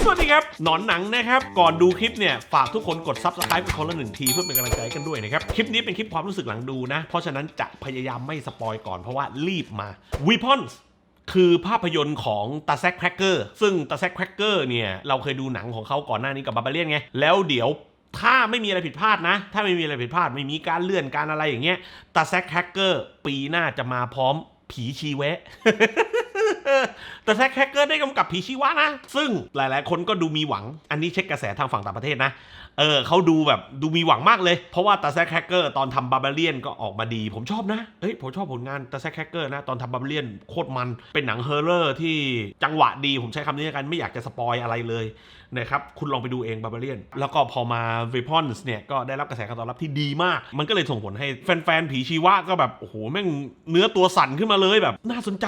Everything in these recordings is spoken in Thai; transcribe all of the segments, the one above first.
สวัสดีครับ หนอนหนังนะครับ ก่อนดูคลิปเนี่ย ฝากทุกคนกด subscribe กันคนละหนึ่งทีเพื่อเป็นกำลังใจกันด้วยนะครับ คลิปนี้เป็นคลิปความรู้สึกหลังดูนะ เพราะฉะนั้นจะพยายามไม่สปอยก่อนเพราะว่ารีบมา Weapons คือภาพยนตร์ของตาแซกแครกเกอร์ซึ่งตาแซกแครกเกอร์เนี่ย เราเคยดูหนังของเขาก่อนหน้านี้กับบาบาเลียนไง แล้วเดี๋ยวถ้าไม่มีอะไรผิดพลาดนะ ถ้าไม่มีอะไรผิดพลาดไม่มีการเลื่อนการอะไรอย่างเงี้ยตาแซกแครกเกอร์ปีหน้าจะมาพร้อมผีชีแวะ แต่แท็กแฮกเกอร์ได้กำกับผีชีวะนะ ซึ่งหลายๆ คนก็ดูมีหวัง อันนี้เช็คกระแสทางฝั่งต่างประเทศนะ เออเขาดูแบบดูมีหวังมากเลย เพราะว่าตาแซกแฮกเกอร์ตอนทำบาบาเลียนก็ออกมาดี ผมชอบนะเอ้ยผมชอบผลงานตาแซกแฮกเกอร์นะ ตอนทำบาบาเลียนโคตรมัน เป็นหนังเฮอร์เรอร์ที่จังหวะดีผมใช้คำนี้กันไม่อยากจะสปอยอะไรเลยนะครับ คุณลองไปดูเองบาบาเลียน แล้วก็พอมา v e p o n s เนี่ยก็ได้รับกระแสการตอบรับที่ดีมาก มันก็เลยส่งผลให้แฟนๆผีชีวะก็แบบโอ้โหแม่งเนื้อตัวสั่นขึ้นมาเลยแบบ น่าสนใจ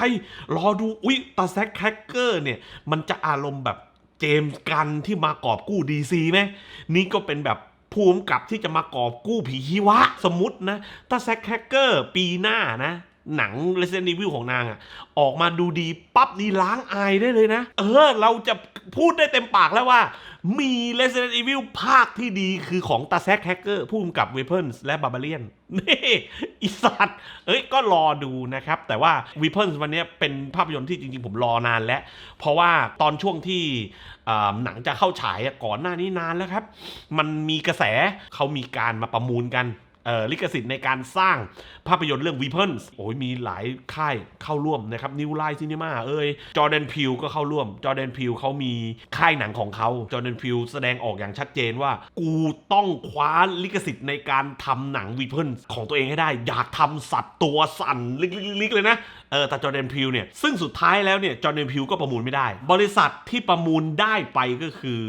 รอดูอุ้ยตาแซกแครกเกอร์เนี่ย มันจะอารมณ์แบบเจมส์กันที่มากอบกู้ดีซีไหมนี่ก็เป็นแบบภูมิกับที่จะมากอบกู้ผีฮีวะ สมมตินะตาแซกแครกเกอร์ปีหน้านะ หนัง Resident Evil ของนางอะออกมาดูดีปั๊บนี่ล้างอายได้เลยนะ เออ เราจะพูดได้เต็มปากแล้วว่า มี Resident Evil ภาคที่ดีคือของตาแซกแฮกเกอร์ผู้กำกับ Weapons และ Barbarian นี่อีสัตว์เอ้ย ก็รอดูนะครับ แต่ว่า Weapons วันนี้เป็นภาพยนตร์ที่จริงๆ ผมรอนานแล้ว เพราะว่าตอนช่วงที่หนังจะเข้าฉายก่อนหน้านี้นานแล้วครับ มันมีกระแสเขามีการมาประมูลกัน ลิขสิทธิ์ในการสร้างภาพยนตร์เรื่อง Weapons โอ้ยมีหลายค่ายเข้าร่วมนะครับ New Line Cinema เอ้ยจอร์แดนพิวก็เข้าร่วมจอร์แดนพิวเขามีค่ายหนังของเขาจอร์แดนพิวแสดงออกอย่างชัดเจนว่า กูต้องคว้าลิขสิทธิ์ในการทำหนัง Weapons ของตัวเองให้ได้ อยากทำสัตว์ตัวสั่นลิกๆเลยนะเออแต่จอร์แดนพิวเนี่ยซึ่งสุดท้ายแล้วเนี่ยจอร์แดนพิวก็ประมูลไม่ได้ บริษัทที่ประมูลได้ไปก็คือ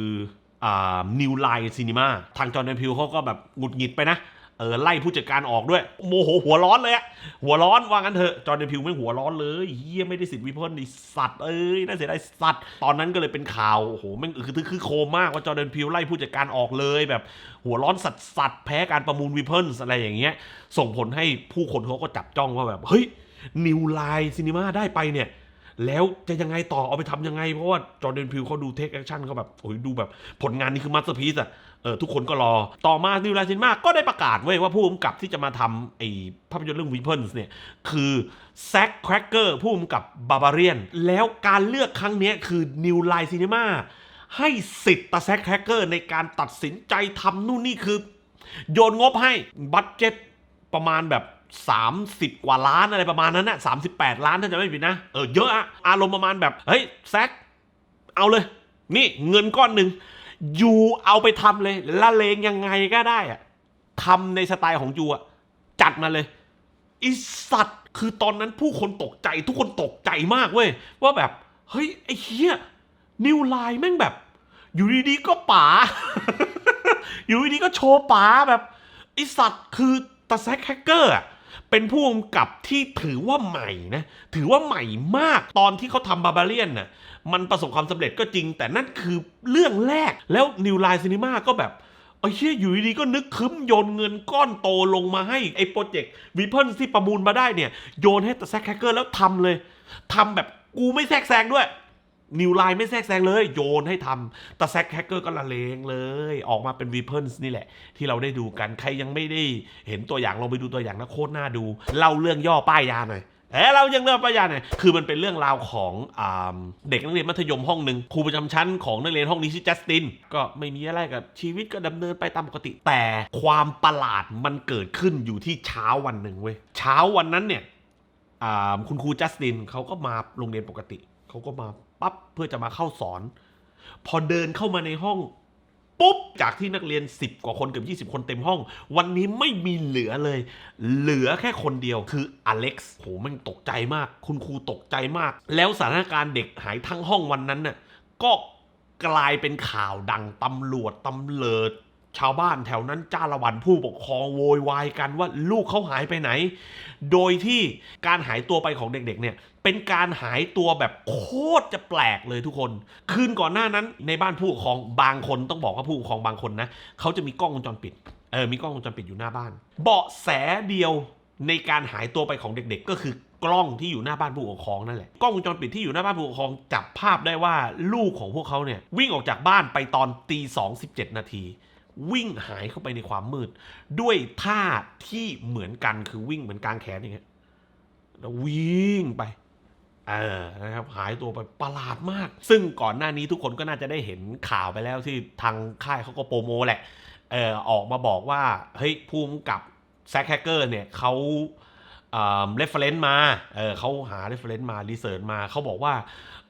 อ่า New Line Cinema ทางจอร์แดนพิวเขาก็แบบหงุดหงิดไปนะ เออไล่ผู้จัดการออกด้วย โมโหหัวร้อนเลยอะหัวร้อนว่างั้นเถอะจอร์แดนพิวไม่หัวร้อนเลยเฮียไม่ได้สิทธิ์วิพากษ์ไอสัตว์เอ้ยน่าเสียดายสัตว์ตอนนั้นก็เลยเป็นข่าวโอ้โหม่งคือคือโคมมากว่าจอร์แดนพิวไล่ผู้จัดการออกเลยแบบ หัวร้อนสัตว์สัตว์แพ้การประมูลวิพากษ์อะไรอย่างเงี้ย ส่งผลให้ผู้คนเขาก็จับจ้องว่าแบบเฮ้ยนิวไลน์ซีนีมาได้ไปเนี่ย แล้วจะยังไงต่อเอาไปทำยังไง เพราะว่าจอร์แดนพิวเขาดูเทคแอคชั่นเขาแบบโอ้ยดูแบบผลงานนี้คือมาสเตอร์พีซอะเออทุกคนก็รอ ต่อมานิวไลน์ซินมาก็ได้ประกาศเว้ว่าผู้กำกับที่จะมาทำไอ้ภาพยนตร์เรื่องวีเพิลส์เนี่ย คือแซคแครกเกอร์ผู้กำกับบาบาเรียน แล้วการเลือกครั้งนี้คือนิวไลน์ซินมาให้สิทธิ์ตาแซคแครกเกอร์ในการตัดสินใจทำนู่นนี่คือ โยนงบให้บัตเจ็ตประมาณแบบ 30 กว่าล้านอะไรประมาณนั้นนะ38 ล้านถ้าจะไม่ผิดนะ เออเยอะอะอารมณ์ประมาณแบบ เฮ้ยแซคเอาเลย นี่เงินก้อนหนึ่งยูเอาไปทำเลยละเลงยังไงก็ได้อะทำในสไตล์ของยูอะจัดมาเลยไอสัตว์คือตอนนั้นผู้คนตกใจทุกคนตกใจมากเว้ย ว่าแบบ เฮ้ย ไอ้เหี้ยนิวไลน์แม่งแบบ อยู่ดีๆก็ป๋า อยู่ดีๆก็โชว์ป๋าแบบไอสัตว์คือตาแซกแฮกเกอร์อะ เป็นผู้กำกับที่ถือว่าใหม่นะ ถือว่าใหม่มากตอนที่เขาทำบาบาเลียนน่ะ มันประสบความสำเร็จก็จริง แต่นั่นคือเรื่องแรก แล้วนิวไลน์ซีนีมาก็แบบไอ้เชี่ยอยู่ดีๆก็นึกคึ้มโยนเงินก้อนโตลงมาให้ไอ้โปรเจกต์วีเพิลที่ประมูลมาได้เนี่ย โยนให้ตาแซกแฮกเกอร์แล้วทำเลยทำแบบกูไม่แทรกแซงด้วย นิวไลน์ไม่แทรกแซงเลย โยนให้ทำแต่แซกแฮกเกอร์ก็ละเลงเลย ออกมาเป็นวีเพิลนี่แหละ ที่เราได้ดูกัน ใครยังไม่ได้เห็นตัวอย่างลองไปดูตัวอย่างนะโคตรน่าดู เล่าเรื่องย่อป้ายยาหน่อยเอ้เรายังเรื่องป้ายยาหน่อยคือมันเป็นเรื่องราวของอเด็กนักเรียนมัธยมห้องหนึ่งครูประจำชั้นของนักเรียนห้องนี้ชื่อจัสติน ก็ไม่มีอะไรกับชีวิตก็ดำเนินไปตามปกติ แต่ความประหลาดมันเกิดขึ้นอยู่ที่เช้าวันหนึ่งเว้ย เช้าวันนั้นเนี่ยคุณครูจัสตินเขาก็มาโรงเรียนปกติ เขาก็มาปั๊บเพื่อจะมาเข้าสอน พอเดินเข้ามาในห้องปุ๊บจากที่นักเรียน 10 กว่าคนเกือบ20 คนเต็มห้อง วันนี้ไม่มีเหลือเลย เหลือแค่คนเดียวคืออเล็กซ์โหแมันตกใจมาก คุณครูตกใจมาก แล้วสถานการณ์เด็กหายทั้งห้องวันนั้นน่ะก็กลายเป็นข่าวดังตำรวจตำเลิด ชาวบ้านแถวนั้นจ้าละวันผู้ปกครองโวยวายกันว่าลูกเขาหายไปไหน โดยที่การหายตัวไปของเด็กๆเนี่ยเป็นการหายตัวแบบโคตรจะแปลกเลยทุกคน คืนก่อนหน้านั้นในบ้านผู้ปกครองบางคนต้องบอกว่าผู้ปกครองบางคนนะเขาจะมีกล้องวงจรปิด เออ มีกล้องวงจรปิดอยู่หน้าบ้าน เบาะแสเดียวในการหายตัวไปของเด็กๆ ก็คือกล้องที่อยู่หน้าบ้านผู้ปกครองนั่นแหละ กล้องวงจรปิดที่อยู่หน้าบ้านผู้ปกครองจับภาพได้ว่าลูกของพวกเขาเนี่ยวิ่งออกจากบ้านไปตอนตีสองสิบเจ็ดนาที วิ่งหายเข้าไปในความมืด ด้วยท่าที่เหมือนกันคือวิ่งเหมือนกางแขนอย่างเงี้ยแล้ววิ่งไปเออนะครับหายตัวไปประหลาดมาก ซึ่งก่อนหน้านี้ทุกคนก็น่าจะได้เห็นข่าวไปแล้วที่ทางค่ายเขาก็โปรโมแหละเออออกมาบอกว่าเฮ้ยภูมิกับแซคแฮกเกอร์เนี่ยเขา เรฟเฟรนซ์มาเออเขาหาเรฟเฟรนซ์มารีเสิร์ชมาเขาบอกว่า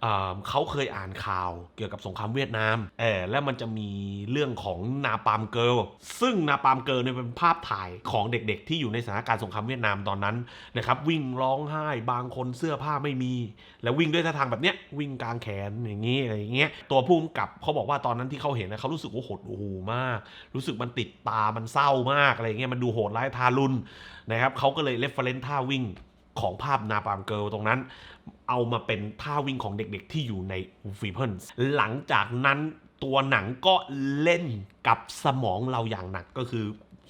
อ่าเขาเคยอ่านข่าวเกี่ยวกับสงครามเวียดนามเออแล้วมันจะมีเรื่องของนาปามเกิลซึ่งนาปามเกิลเนี่ยเป็นภาพถ่ายของเด็กๆ ที่อยู่ในสถานการณ์สงครามเวียดนามตอนนั้นนะครับวิ่งร้องไห้บางคนเสื้อผ้าไม่มี แล้ววิ่งด้วยท่าทางแบบเนี้ยวิ่งกลางแขนอย่างงี้อะไรอย่างเงี้ยตัวผู้กำกับเขาบอกว่าตอนนั้นที่เขาเห็นนะเขารู้สึกว่าหดหูมาก รู้สึกมันติดตามันเศร้ามากอะไรเงี้ยมันดูโหดร้ายทารุณนะครับเขาก็เลยเรฟเฟรนซ์ท่าวิ่งของภาพนาปามเกิลตรงนั้น เอามาเป็นท่าวิ่งของเด็กๆที่อยู่ใน Weapons หลังจากนั้นตัวหนังก็เล่นกับสมองเราอย่างหนักก็คือ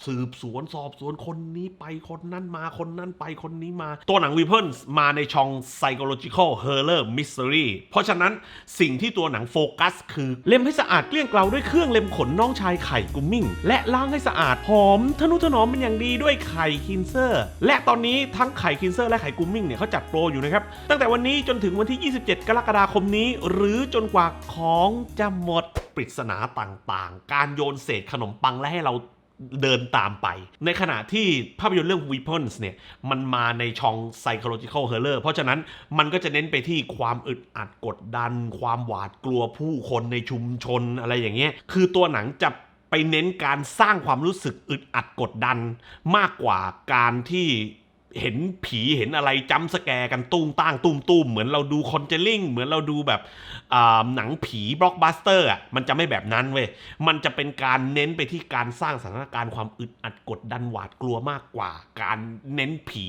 สืบสวนสอบสวนคนนี้ไปคนนั้นมาคนนั้นไปคนนี้มา ตัวหนัง Weapons มาในช่อง psychological horror mystery เพราะฉะนั้นสิ่งที่ตัวหนังโฟกัส คือเล็มให้สะอาดเกลี้ยงเกลาด้วยเครื่องเล็มขนน้องชายไข่กุมมิ่ง และล้างให้สะอาดหอมทนุถนอมเป็นอย่างดีด้วยไข่คินเซอร์ และตอนนี้ทั้งไข่คินเซอร์และไข่กุมมิ่งเนี่ยเขาจัดโปรอยู่นะครับ ตั้งแต่วันนี้จนถึงวันที่ 27 กรกฎาคมนี้ หรือจนกว่าของจะหมดปริศนาต่างๆ การโยนเศษขนมปังและให้เรา เดินตามไป ในขณะที่ภาพยนตร์เรื่อง Weapons เนี่ยมันมาในช่อง psychological horror เพราะฉะนั้นมันก็จะเน้นไปที่ความอึดอัดกดดัน ความหวาดกลัวผู้คนในชุมชนอะไรอย่างเงี้ยคือตัวหนังจะไปเน้นการสร้างความรู้สึกอึดอัดกดดัน มากกว่าการที่ เห็นผีเห็นอะไรจำสแกร์กันตุ้มตั้งตุ้มตุ้มเหมือนเราดูคอนเจลิ่งเหมือนเราดูแบบหนังผีบล็อกบัสเตอร์อะมันจะไม่แบบนั้นเว้ยมันจะเป็นการเน้นไปที่การสร้างสถานการณ์ความอึดอัดกดดันหวาดกลัวมากกว่า การเน้นผี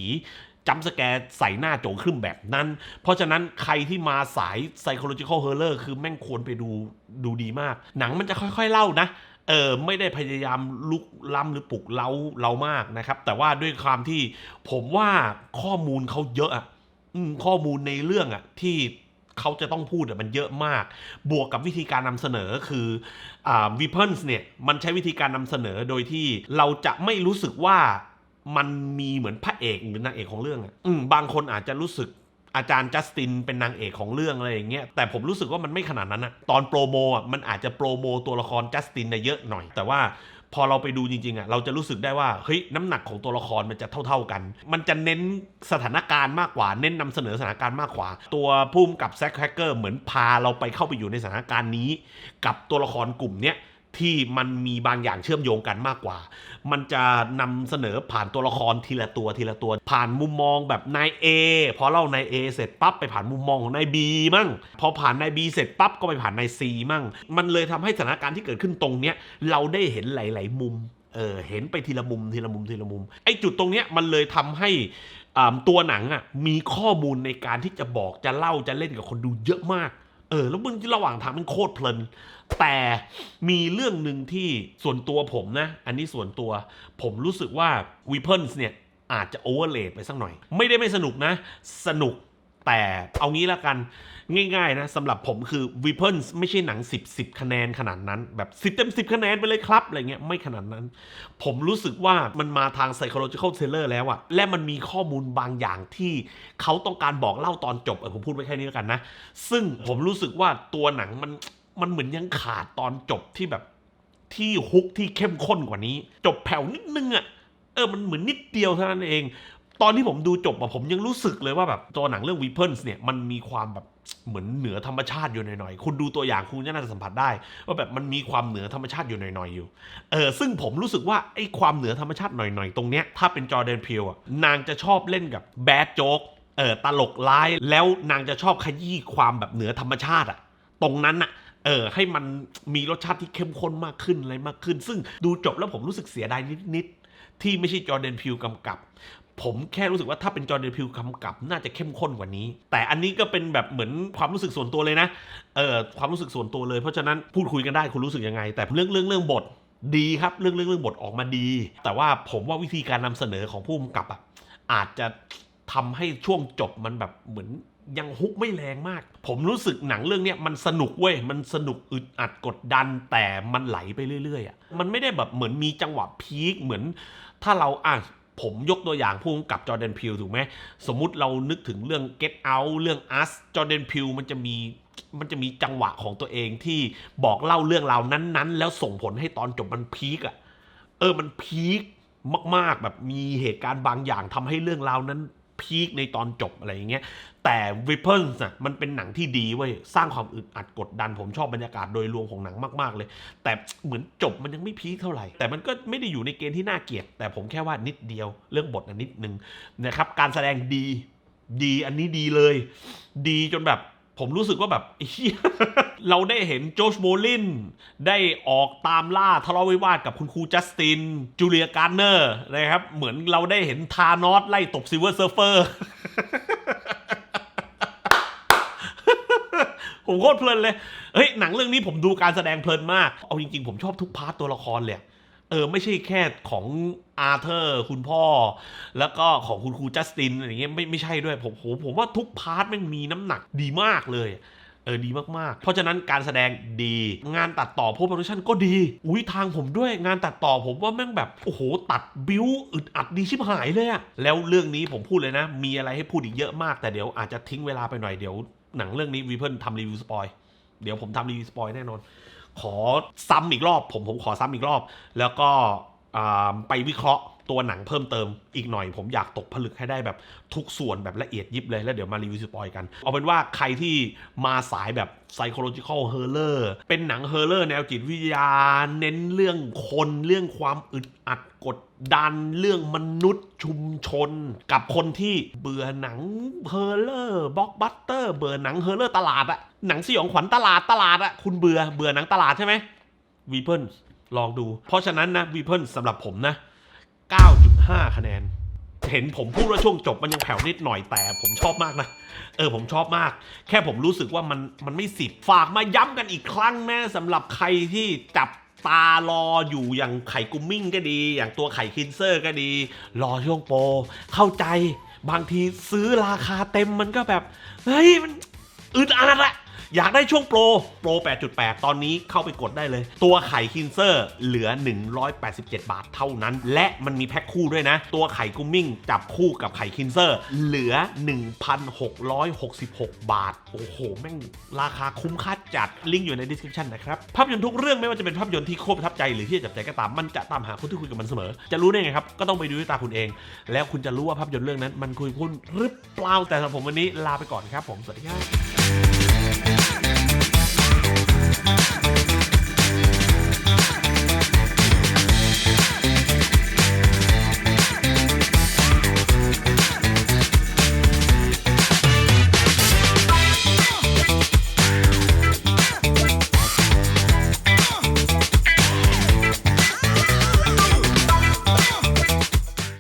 จำสแกร์ใส่หน้าโจงครึ่มแบบนั้น เพราะฉะนั้นใครที่มาสาย psychological horror คือแม่งควรไปดูดูดีมาก หนังมันจะค่อยๆเล่านะ เออไม่ได้พยายามลุกล้ำหรือปลุกเล้าเรามากนะครับ แต่ว่าด้วยความที่ผมว่าข้อมูลเขาเยอะอะข้อมูลในเรื่องอะที่เขาจะต้องพูดอะมันเยอะมาก บวกกับวิธีการนำเสนอคืออ่า Weapons เนี่ย มันใช้วิธีการนำเสนอโดยที่เราจะไม่รู้สึกว่ามันมีเหมือนพระเอกหรือนางเอกของเรื่องอะอบางคนอาจจะรู้สึก อาจารย์จัสตินเป็นนางเอกของเรื่องอะไรอย่างเงี้ยแต่ผมรู้สึกว่ามันไม่ขนาดนั้นอะตอนโปรโมอะมันอาจจะโปรโมตัวละครจัสตินน่ะเยอะหน่อย แต่ว่าพอเราไปดูจริงๆอะเราจะรู้สึกได้ว่าเฮ้ยน้ำหนักของตัวละครมันจะเท่า ๆกัน มันจะเน้นสถานการณ์มากกว่า เน้นนำเสนอสถานการณ์มากกว่า ตัวพุ่มกับแซคแฮกเกอร์เหมือนพาเราไปเข้าไปอยู่ในสถานการณ์นี้ กับตัวละครกลุ่มเนี้ย ที่มันมีบางอย่างเชื่อมโยงกันมากกว่า มันจะนำเสนอผ่านตัวละครทีละตัวทีละตัว ผ่านมุมมองแบบนาย A พอเล่านาย A เสร็จปั๊บไปผ่านมุมมองของนาย B มั่ง พอผ่านนาย B เสร็จปั๊บก็ไปผ่านนาย C มั่ง มันเลยทำให้สถานการณ์ที่เกิดขึ้นตรงเนี้ยเราได้เห็นหลาย ๆ มุมเออเห็นไปทีละมุมทีละมุมทีละมุมไอ้จุดตรงเนี้ยมันเลยทำให้ตัวหนังอะมีข้อมูลในการที่จะบอกจะเล่าจะเล่นกับคนดูเยอะมาก เออแล้วมึงระหว่างทางมันโคตรเพลิน แต่มีเรื่องหนึ่งที่ส่วนตัวผมนะ อันนี้ส่วนตัว ผมรู้สึกว่า Weapons เนี่ยอาจจะโอเวอร์เลไปสักหน่อย ไม่ได้ไม่สนุกนะ สนุก แต่เอางี้ละกันง่ายๆนะสำหรับผมคือ w e p o n s ไม่ใช่หนัง 10 10 คะแนนขนาดนั้น แบบ 10 เต็ม 10 คะแนนไปเลยครับอะไรเงี้ยไม่ขนาดนั้น ผมรู้สึกว่ามันมาทาง psychological thriller แล้วอะและมันมีข้อมูลบางอย่างที่เขาต้องการบอกเล่าตอนจบเออผมพูดไว้แค่นี้แล้วกันนะ ซึ่งผมรู้สึกว่าตัวหนังมันมันเหมือนยังขาดตอนจบที่แบบที่ฮุกที่เข้มข้นกว่านี้ จบแผ่วนิดนึงอะเออมันเหมือนนิดเดียวเท่านั้นเอง ตอนที่ผมดูจบอะผมยังรู้สึกเลยว่าแบบตัวหนังเรื่อง Weapons เนี่ยมันมีความแบบเหมือนเหนือธรรมชาติอยู่หน่อยๆ คุณดูตัวอย่างคุณก็น่าจะสัมผัสได้ ว่าแบบมันมีความเหนือธรรมชาติอยู่หน่อยๆอยู่ เออซึ่งผมรู้สึกว่าไอ้ความเหนือธรรมชาติหน่อยๆ ตรงเนี้ยถ้าเป็นจอร์แดนพิวอะนางจะชอบเล่นกับแบดโจ๊กเออตลกร้ายแล้วนางจะชอบขยี้ความแบบเหนือธรรมชาติอะตรงนั้นอะเออให้มันมีรสชาติที่เข้มข้นมากขึ้นอะไรมากขึ้น ซึ่งดูจบแล้วผมรู้สึกเสียดายนิดๆ ที่ไม่ใช่จอร์แดนพิวกำกับ ผมแค่รู้สึกว่าถ้าเป็นจอร์แดนพิวกำกับ น่าจะเข้มข้นกว่านี้ แต่อันนี้ก็เป็นแบบเหมือนความรู้สึกส่วนตัวเลยนะเออความรู้สึกส่วนตัวเลย เพราะฉะนั้นพูดคุยกันได้คุณรู้สึกยังไง แต่เรื่องเรื่องเรื่องบทดีครับเรื่องเรื่องเรื่องบทออกมาดี แต่ว่าผมว่าวิธีการนำเสนอของผู้กำกับอะอาจจะทำให้ช่วงจบมันแบบเหมือน ยังฮุกไม่แรงมาก ผมรู้สึกหนังเรื่องเนี้ยมันสนุกเว้ย มันสนุกอึดอัดกดดัน แต่มันไหลไปเรื่อยๆอะ มันไม่ได้แบบเหมือนมีจังหวะพีคเหมือน ถ้าเราอะผมยกตัวอย่างพูดกับจอร์แดนพิลถูกไหม สมมุติเรานึกถึงเรื่อง Get Out เรื่อง Us จอร์แดนพิลมันจะมีมันจะมีจังหวะของตัวเองที่บอกเล่าเรื่องราวนั้นๆ แล้วส่งผลให้ตอนจบมันพีคอะ เออมันพีคมากๆ แบบมีเหตุการณ์บางอย่างทำให้เรื่องราวนั้น พีคในตอนจบอะไรอย่างเงี้ยแต่ Weapons น่ะมันเป็นหนังที่ดีเว้ยสร้างความอึดอัดกดดัน ผมชอบบรรยากาศโดยรวมของหนังมาก ๆ เลย แต่เหมือนจบมันยังไม่พีคเท่าไหร่ แต่มันก็ไม่ได้อยู่ในเกณฑ์ที่น่าเกลียด แต่ผมแค่ว่านิดเดียวเรื่องบทนนิดนึงนะครับการแสดงดีดีอันนี้ดีเลย ดีจนแบบ ผมรู้สึกว่าแบบเฮเราได้เห็นโจชโบลิน ได้ออกตามล่าทะเลาะวิวาทกับคุณครูจัสติน จูเลียการ์เนอร์นะครับ เหมือนเราได้เห็นทานอสไล่ตบซิเวอร์เซิร์ฟเฟอร์ ผมโคตรเพลินเลย เฮ้ย หนังเรื่องนี้ผมดูการแสดงเพลินมาก เอาจริงๆ ผมชอบทุกพาร์ตตัวละครเลย เออไม่ใช่แค่ของอาร์เธอร์คุณพ่อ แล้วก็ของคุณครูจัสตินอะไรเงี้ยไม่ไม่ใช่ด้วยผมผมผมว่าทุกพาร์ทม่งมีน้ำหนักดีมากเลยเออดีมาก ๆ เพราะฉะนั้นการแสดงดี งานตัดต่อโพสโปรดักชันก็ดี อุ้ยทางผมด้วยงานตัดต่อผมว่าแม่งแบบ โอ้โห ตัดบิวอึดอัดดีชิบหายเลยอะแล้วเรื่องนี้ผมพูดเลยนะ มีอะไรให้พูดอีกเยอะมาก แต่เดี๋ยวอาจจะทิ้งเวลาไปหน่อยเดี๋ยว หนังเรื่องนี้วีเพิลทำรีวิวสปอยเดี๋ยวผมทำรีวิวสปอยแน่นอน ขอซ้ำอีกรอบ ผมผมขอซ้ำอีกรอบ แล้วก็ไปวิเคราะห์ ตัวหนังเพิ่มเติมอีกหน่อยผมอยากตกผลึกให้ได้แบบทุกส่วนแบบละเอียดยิบเลย แล้วเดี๋ยวมารีวิวสปอยกัน เอาเป็นว่าใครที่มาสายแบบ psychological horror เป็นหนัง horror แนวจิตวิทยา เน้นเรื่องคนเรื่องความอึดอัดกดดันเรื่องมนุษย์ชุมชน กับคนที่เบื่อหนัง horror blockbuster เบื่อหนัง horror ตลาดอะหนังสยองขวัญตลาดตลาดอะคุณเบื่อเบื่อหนังตลาดใช่ไหมวีเพิลลองดู เพราะฉะนั้นนะวีเพิลสำหรับผมนะ 9.5 คะแนน เห็นผมพูดว่าช่วงจบมันยังแผ่วนิดหน่อยแต่ผมชอบมากนะ เออผมชอบมาก แค่ผมรู้สึกว่ามันมันไม่สิบฝากมาย้ำกันอีกครั้งนะสำหรับใครที่จับตารออยู่อย่างไข่กุมมิ่งก็ดี อย่างตัวไข่คินเซอร์ก็ดี รอช่วงโปรเข้าใจ บางทีซื้อราคาเต็มมันก็แบบ เฮ้ย มันอึดอัดอะ อยากได้ช่วงโปร โปร 8.8 ตอนนี้เข้าไปกดได้เลย ตัวไข่คินเซอร์เหลือ 187 บาทเท่านั้น และมันมีแพ็คคู่ด้วยนะ ตัวไข่กุ้มมิ่งจับคู่กับไข่คินเซอร์ เหลือ 1,666 บาท โอ้โห แม่งราคาคุ้มค่าจัด ลิงก์อยู่ใน description นะครับ ภาพยนตร์ทุกเรื่องไม่ว่าจะเป็นภาพยนตร์ที่โคตรประทับใจหรือที่จะจับใจก็ตาม มันจะตามหาคนที่คุยกับมันเสมอ จะรู้ได้ไงครับ ก็ต้องไปดูด้วยตาคุณเอง แล้วคุณจะรู้ว่าภาพยนตร์เรื่องนั้น มันคุยคุณหรือเปล่า แต่สำหรับผมวันนี้ลาไปก่อนครับ ผม สวัสดีครับ Thank you.